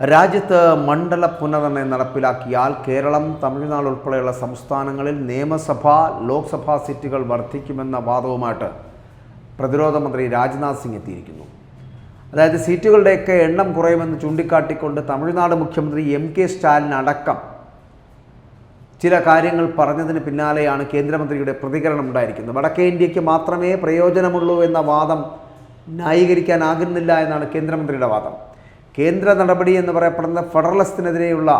രാജ്യത്ത് മണ്ഡല പുനർനിർണയം നടപ്പിലാക്കിയാൽ കേരളം തമിഴ്നാട് ഉൾപ്പെടെയുള്ള സംസ്ഥാനങ്ങളിൽ നിയമസഭാ ലോക്സഭാ സീറ്റുകൾ വർദ്ധിക്കുമെന്ന വാദവുമായിട്ട് പ്രതിരോധ മന്ത്രി രാജ്നാഥ് സിംഗ് എത്തിയിരിക്കുന്നു. അതായത് സീറ്റുകളുടെയൊക്കെ എണ്ണം കുറയുമെന്ന് ചൂണ്ടിക്കാട്ടിക്കൊണ്ട് തമിഴ്നാട് മുഖ്യമന്ത്രി എം കെ സ്റ്റാലിൻ അടക്കം ചില കാര്യങ്ങൾ പറഞ്ഞതിന് പിന്നാലെയാണ് കേന്ദ്രമന്ത്രിയുടെ പ്രതികരണം ഉണ്ടായിരിക്കുന്നത്. വടക്കേ ഇന്ത്യയ്ക്ക് മാത്രമേ പ്രയോജനമുള്ളൂ എന്ന വാദം ന്യായീകരിക്കാനാകുന്നില്ല എന്നാണ് കേന്ദ്രമന്ത്രിയുടെ വാദം. കേന്ദ്ര നടപടി എന്ന് പറയപ്പെടുന്ന ഫെഡറലിസ്റ്റിനെതിരെയുള്ള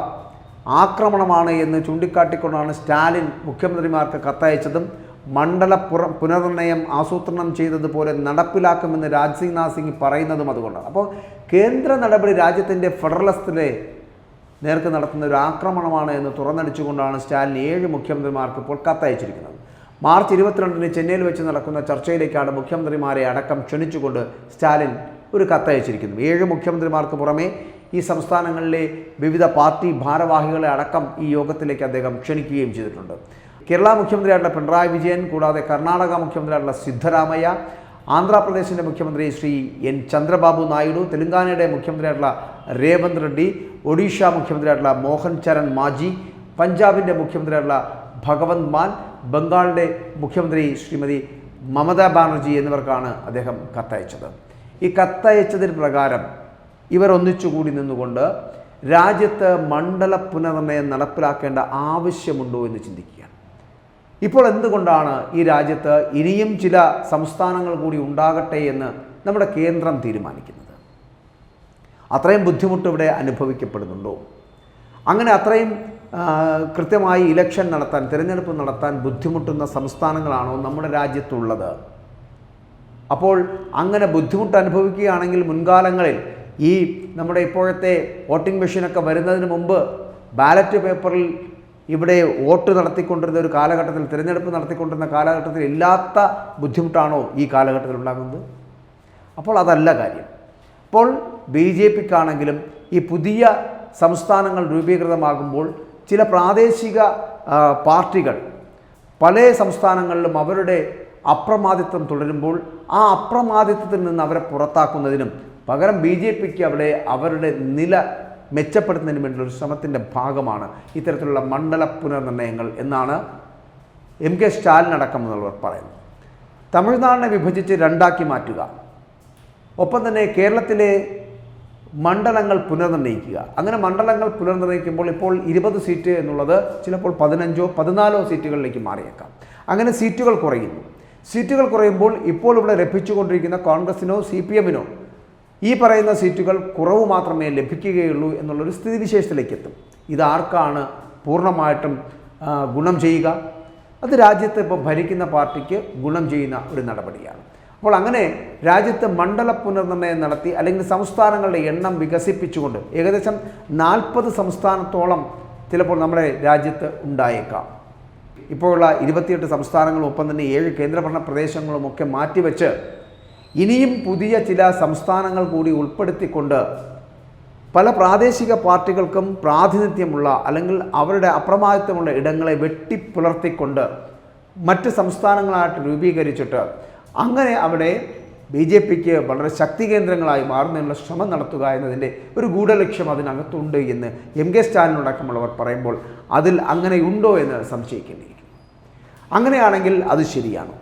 ആക്രമണമാണ് എന്ന് ചൂണ്ടിക്കാട്ടിക്കൊണ്ടാണ് സ്റ്റാലിൻ മുഖ്യമന്ത്രിമാർക്ക് കത്തയച്ചതും മണ്ഡല പുറ പുനർനിർണയം ആസൂത്രണം ചെയ്തതുപോലെ നടപ്പിലാക്കുമെന്ന് രാജ്സിംഗ് സിംഗ് പറയുന്നതും അതുകൊണ്ടാണ്. അപ്പോൾ കേന്ദ്ര നടപടി രാജ്യത്തിന്റെ ഫെഡറലിസ്റ്റിലെ നേർക്ക് നടത്തുന്ന ഒരു ആക്രമണമാണ് എന്ന് തുറന്നടിച്ചുകൊണ്ടാണ് സ്റ്റാലിൻ ഏഴ് മുഖ്യമന്ത്രിമാർക്ക് ഇപ്പോൾ കത്തയച്ചിരിക്കുന്നത്. മാർച്ച് ഇരുപത്തിരണ്ടിന് ചെന്നൈയിൽ വെച്ച് നടക്കുന്ന ചർച്ചയിലേക്കാണ് മുഖ്യമന്ത്രിമാരെ അടക്കം ക്ഷണിച്ചുകൊണ്ട് സ്റ്റാലിൻ ഒരു കത്തയച്ചിരിക്കുന്നു ഏഴ് മുഖ്യമന്ത്രിമാർക്ക് പുറമെ ഈ സംസ്ഥാനങ്ങളിലെ വിവിധ പാർട്ടി ഭാരവാഹികളെ അടക്കം ഈ യോഗത്തിലേക്ക് അദ്ദേഹം ക്ഷണിക്കുകയും ചെയ്തിട്ടുണ്ട്. കേരള മുഖ്യമന്ത്രിയായിട്ടുള്ള പിണറായി വിജയൻ കൂടാതെ കർണാടക മുഖ്യമന്ത്രിയായിട്ടുള്ള സിദ്ധരാമയ്യ ആന്ധ്രാപ്രദേശിന്റെ മുഖ്യമന്ത്രി ശ്രീ എൻ ചന്ദ്രബാബു നായിഡു തെലങ്കാനയുടെ മുഖ്യമന്ത്രിയായിട്ടുള്ള രേവന്ത് റെഡ്ഡി ഒഡീഷ മുഖ്യമന്ത്രിയായിട്ടുള്ള മോഹൻ ചരൺ മാജി പഞ്ചാബിന്റെ മുഖ്യമന്ത്രിയായിട്ടുള്ള ഭഗവന്ത് മാൻ ബംഗാളിന്റെ മുഖ്യമന്ത്രി ശ്രീമതി മമതാ ബാനർജി എന്നിവർക്കാണ് അദ്ദേഹം കത്തയച്ചത്. ഈ കത്തയച്ചതിന് പ്രകാരം ഇവർ ഒന്നിച്ചുകൂടി നിന്നുകൊണ്ട് രാജ്യത്ത് മണ്ഡല പുനർനിർണയം നടപ്പിലാക്കേണ്ട ആവശ്യമുണ്ടോ എന്ന് ചിന്തിക്കുകയാണ്. ഇപ്പോൾ എന്തുകൊണ്ടാണ് ഈ രാജ്യത്ത് ഇനിയും ചില സംസ്ഥാനങ്ങൾ കൂടി ഉണ്ടാകട്ടെ എന്ന് നമ്മുടെ കേന്ദ്രം തീരുമാനിക്കുന്നത്? അത്രയും ബുദ്ധിമുട്ട് ഇവിടെ അനുഭവിക്കപ്പെടുന്നുണ്ടോ? അങ്ങനെ അത്രയും കൃത്യമായി ഇലക്ഷൻ നടത്താൻ തിരഞ്ഞെടുപ്പ് നടത്താൻ ബുദ്ധിമുട്ടുന്ന സംസ്ഥാനങ്ങളാണോ നമ്മുടെ രാജ്യത്തുള്ളത്? അപ്പോൾ അങ്ങനെ ബുദ്ധിമുട്ട് അനുഭവിക്കുകയാണെങ്കിൽ മുൻകാലങ്ങളിൽ ഈ നമ്മുടെ ഇപ്പോഴത്തെ വോട്ടിംഗ് മെഷീനൊക്കെ വരുന്നതിന് മുമ്പ് ബാലറ്റ് പേപ്പറിൽ ഇവിടെ വോട്ട് നടത്തിക്കൊണ്ടിരുന്ന ഒരു കാലഘട്ടത്തിൽ തിരഞ്ഞെടുപ്പ് നടത്തിക്കൊണ്ടിരുന്ന കാലഘട്ടത്തിൽ ഇല്ലാത്ത ബുദ്ധിമുട്ടാണോ ഈ കാലഘട്ടത്തിൽ ഉണ്ടാകുന്നത്? അപ്പോൾ അതല്ല കാര്യം. അപ്പോൾ ബി ജെ പിക്കാണെങ്കിലും ഈ പുതിയ സംസ്ഥാനങ്ങൾ രൂപീകൃതമാകുമ്പോൾ ചില പ്രാദേശിക പാർട്ടികൾ പല സംസ്ഥാനങ്ങളിലും അവരുടെ അപ്രമാദിത്വം തുടരുമ്പോൾ ആ അപ്രമാദിത്വത്തിൽ നിന്ന് അവരെ പുറത്താക്കുന്നതിനും പകരം ബി ജെ പിക്ക് അവിടെ അവരുടെ നില മെച്ചപ്പെടുത്തുന്നതിന് വേണ്ടിയുള്ള ഒരു ശ്രമത്തിന്റെ ഭാഗമാണ് ഇത്തരത്തിലുള്ള മണ്ഡല പുനർനിർണയങ്ങൾ എന്നാണ് എം കെ സ്റ്റാലിൻ അടക്കമെന്നുള്ളവർ പറയുന്നത്. തമിഴ്നാടിനെ വിഭജിച്ച് രണ്ടാക്കി മാറ്റുക. ഒപ്പം തന്നെ കേരളത്തിലെ മണ്ഡലങ്ങൾ പുനർനിർണയിക്കുക അങ്ങനെ മണ്ഡലങ്ങൾ പുനർനിർണയിക്കുമ്പോൾ ഇപ്പോൾ ഇരുപത് സീറ്റ് എന്നുള്ളത് ചിലപ്പോൾ പതിനഞ്ചോ പതിനാലോ സീറ്റുകളിലേക്ക് മാറിയേക്കാം. അങ്ങനെ സീറ്റുകൾ കുറയുന്നു. സീറ്റുകൾ കുറയുമ്പോൾ ഇപ്പോൾ ഇവിടെ ലഭിച്ചുകൊണ്ടിരിക്കുന്ന കോൺഗ്രസിനോ സി പി എമ്മിനോ ഈ പറയുന്ന സീറ്റുകൾ കുറവ് മാത്രമേ ലഭിക്കുകയുള്ളൂ എന്നുള്ളൊരു സ്ഥിതിവിശേഷത്തിലേക്ക് എത്തും ഇതാർക്കാണ് പൂർണമായിട്ടും ഗുണം ചെയ്യുക? അത് രാജ്യത്ത് ഇപ്പോൾ ഭരിക്കുന്ന പാർട്ടിക്ക് ഗുണം ചെയ്യുന്ന ഒരു നടപടിയാണ്. അപ്പോൾ അങ്ങനെ രാജ്യത്ത് മണ്ഡല പുനർനിർണയം നടത്തി അല്ലെങ്കിൽ സംസ്ഥാനങ്ങളുടെ എണ്ണം വികസിപ്പിച്ചുകൊണ്ട് ഏകദേശം നാൽപ്പത് സംസ്ഥാനത്തോളം ചിലപ്പോൾ നമ്മുടെ രാജ്യത്ത് ഉണ്ടായേക്കാം. ഇപ്പോഴുള്ള ഇരുപത്തിയെട്ട് സംസ്ഥാനങ്ങളും ഒപ്പം തന്നെ ഏഴ് കേന്ദ്രഭരണ പ്രദേശങ്ങളും ഒക്കെ മാറ്റിവെച്ച് ഇനിയും പുതിയ ചില സംസ്ഥാനങ്ങൾ കൂടി ഉൾപ്പെടുത്തിക്കൊണ്ട് പല പ്രാദേശിക പാർട്ടികൾക്കും പ്രാതിനിധ്യമുള്ള അല്ലെങ്കിൽ അവരുടെ അപ്രമാദിത്വമുള്ള ഇടങ്ങളെ വെട്ടിപ്പുലർത്തിക്കൊണ്ട് മറ്റ് സംസ്ഥാനങ്ങളായിട്ട് രൂപീകരിച്ചിട്ട് അങ്ങനെ അവിടെ ബി ജെ പിക്ക് വളരെ ശക്തി കേന്ദ്രങ്ങളായി മാറുന്നതിനുള്ള ശ്രമം നടത്തുക എന്നതിന്റെ ഒരു ഗൂഢലക്ഷ്യം അതിനകത്തുണ്ട് എന്ന് എം കെ സ്റ്റാലിനടക്കമുള്ളവർ പറയുമ്പോൾ അതിൽ അങ്ങനെയുണ്ടോ എന്ന് സംശയിക്കേണ്ടിയിരിക്കും അങ്ങനെയാണെങ്കിൽ അത് ശരിയാണ്?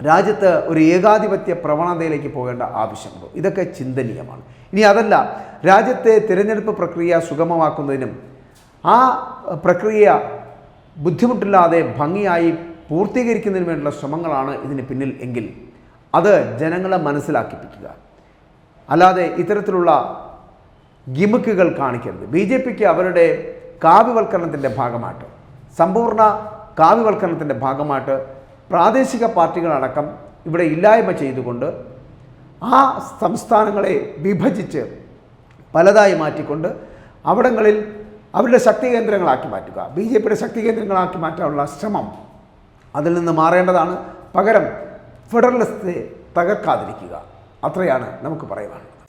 രാജ്യത്ത് ഒരു ഏകാധിപത്യ പ്രവണതയിലേക്ക് പോകേണ്ട ആവശ്യമുണ്ടോ? ഇതൊക്കെ ചിന്തനീയമാണ്. ഇനി അതല്ല രാജ്യത്തെ തിരഞ്ഞെടുപ്പ് പ്രക്രിയ സുഗമമാക്കുന്നതിനും ആ പ്രക്രിയ ബുദ്ധിമുട്ടില്ലാതെ ഭംഗിയായി പൂർത്തീകരിക്കുന്നതിന് വേണ്ടിയുള്ള ശ്രമങ്ങളാണ് ഇതിന് പിന്നിൽ എങ്കിൽ അത് ജനങ്ങളെ മനസ്സിലാക്കിപ്പിക്കുക. അല്ലാതെ ഇത്തരത്തിലുള്ള ഗിമിക്കുകൾ കാണിക്കരുത്. ബി ജെ പിക്ക് അവരുടെ കാവ്യവൽക്കരണത്തിന്റെ ഭാഗമായിട്ട് സമ്പൂർണ കാവ്യവൽക്കരണത്തിന്റെ ഭാഗമായിട്ട് പ്രാദേശിക പാർട്ടികളടക്കം ഇവിടെ ഇല്ലായ്മ ചെയ്തുകൊണ്ട് ആ സംസ്ഥാനങ്ങളെ വിഭജിച്ച് പലതായി മാറ്റിക്കൊണ്ട് അവിടങ്ങളിൽ അവരുടെ ശക്തി കേന്ദ്രങ്ങളാക്കി മാറ്റുക. ബി ജെ പിയുടെ ശക്തി കേന്ദ്രങ്ങളാക്കി മാറ്റാനുള്ള ശ്രമം അതിൽ നിന്ന് മാറേണ്ടതാണ്. പകരം ഫെഡറലിസത്തെ തകർക്കാതിരിക്കുക. അത്രയാണ് നമുക്ക് പറയുവാനുള്ളത്.